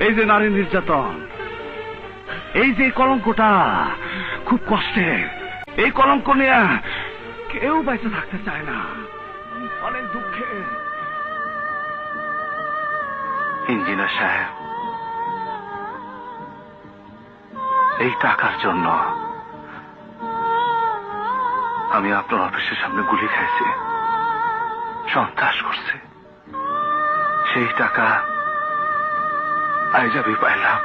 এই যে নারী নির্যাতন, এই যে কলঙ্কটা, খুব কষ্টের এই কলঙ্ক নিয়ে কেউ বেঁচে থাকতে চায় না। অনেক দুঃখে। ইঞ্জিনিয়ার সাহেব, এই টাকার জন্য আমি আপনার অফিসের সামনে গুলি খাইছি। সন্ত্রাস করছে। সেই টাকা আজ যাবি পাইলাম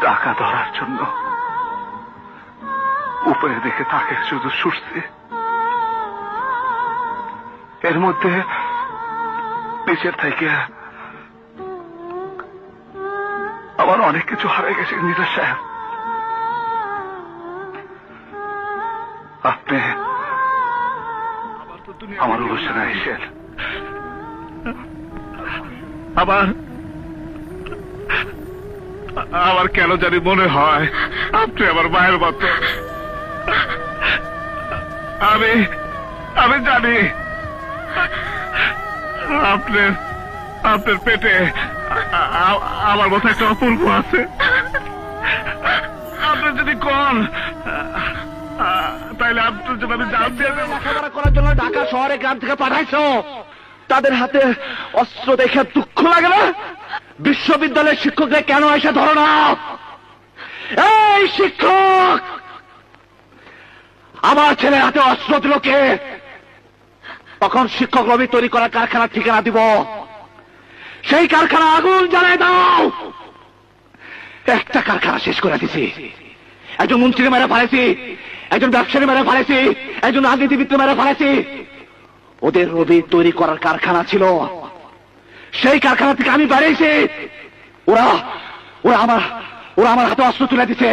টাকা ধরার জন্য উপরে দেখে তাকে শুধু ছুটছে এর মধ্যে নিচের থেকে আমার অনেক কিছু হারিয়ে গেছে নিজের সাহেব। আপনি আমার অনুষ্ঠানে এসেন আবার আমার কেন জানি মনে হয় আপনি আমার মায়ের মতো। আমি আমি জানি আপনার আপনার পেটে আমার মতো একটা অপূর্ব আছে। আপনি যদি কন তাইলে আপনার জন্য আমি জান দিয়ে করার জন্য ঢাকা শহরে গ্রাম থেকে পাঠাইছো। তাদের হাতে অস্ত্র দেখে দুঃখ লাগে না? বিশ্ববিদ্যালয়ের শিক্ষকদের কেন এসে ধরো না? এই শিক্ষক! আমার ছেলের হাতে অস্ত্র দিল কে? তখন শিক্ষক রবি তৈরি করার কারখানার ঠিকানা দিব। সেই কারখানা আগুন জ্বালায় দাও! একটা কারখানা শেষ করে দিছি। একজন মন্ত্রী মেরে ফেলেছি। একজন ব্যবসায়ী মেরে ফেলেছি। একজন রাজনীতিবিদ মেরে ফেলেছি। ওদের রবি তৈরি করার কারখানা ছিল। সেই কারখানা থেকে আমি বেরিয়েছি ওরা ওরা আমার ওরা আমার হাতে অস্ত্র তুলে দিছে।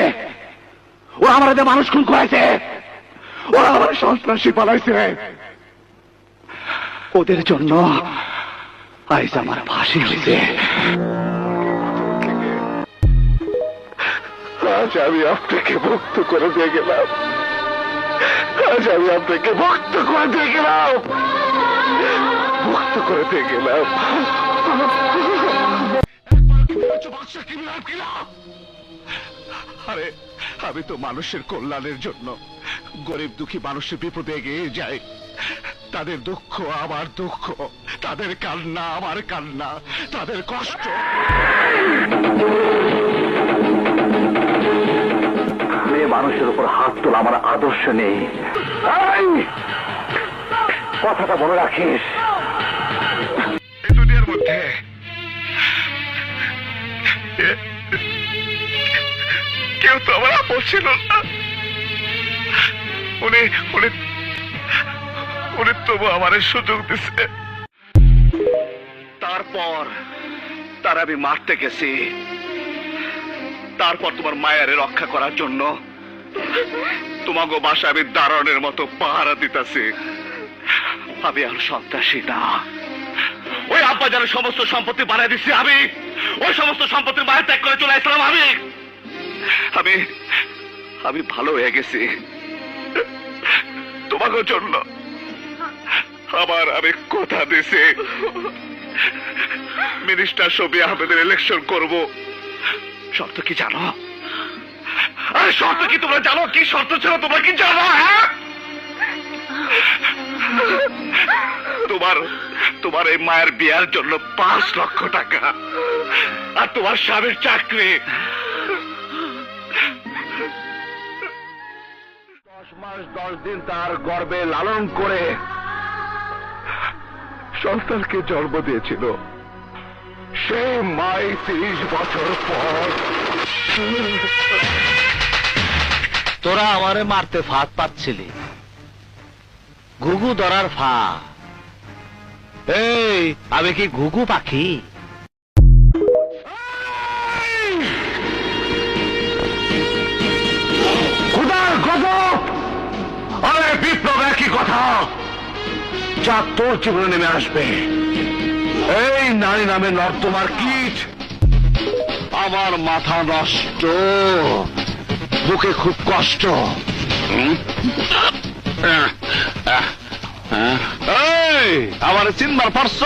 ওরা আমার হাতে মানুষ খুন করেছে ওরা আমার সন্ত্রাসী পালাইছে ওদের জন্য আজ আমার ফাঁসি হয়েছে আজ আমি আপনাকে মুক্ত করে দিয়ে গেলাম। আজ আমি আপনাকে মুক্ত করে দিয়ে গেলাম। মুক্ত করে দিয়ে গেলাম। আরে, আমি তো মানুষের কল্যাণের জন্য গরিব দুঃখী মানুষের বিপদে এগিয়ে যাই। তাদের দুঃখ আমার দুঃখ, তাদের কান্না আমার কান্না, তাদের কষ্ট। মানুষের উপর হাত তোলা আমার আদর্শ নেই। কথাটা মনে রাখিস। কেউ তো আমার আপন ছিল উনি তবু আমার সুযোগ দিছে। তারপর তার আমি মারতে গেছি। তারপর তোমার মায়ারে রক্ষা করার জন্য তোমাকে বাসা আমি দারণের মতো পাহারা দিতেছি। আমি আর সন্ত্রাসী না। ওই আব্বা যেন সমস্ত সম্পত্তি বানিয়ে দিচ্ছি আমি, ওই সমস্ত সম্পত্তির মায়ের ত্যাগ করে চলে আসলাম আমি। আমি আমি ভালো হয়ে গেছি। তোমাকে জন্য আবার আমি কথা দিছি। মিনিস্টার শফি আহমেদের ইলেকশন করব। শর্ত কি জানো? শর্ত কি তোমরা জানো? কি শর্ত ছিল? তোমরা কি জানো হ্যাঁ? তোমার তোমার এই মায়ের বিয়ার জন্য পাঁচ লক্ষ টাকা আর তোমার স্বামীর চাকরি। দশ মাস, দশ দিন তার গর্বে লালন করে সন্তানকে জন্ম দিয়েছিল। সে মাই তিরিশ বছর পর। তোরা আমারে মারতে ফাঁদ পাচ্ছিলি। ঘুঘু ধরার ফা। এই, আমি কি ঘুঘু পাখি? বিপ্লব, একই কথা। যা তোর জীবনে নেমে আসবে। এই নারী নামে নর্দমার কীট। আমার মাথা নষ্ট। বুকে খুব কষ্ট। এই আমার চিনবার পারছ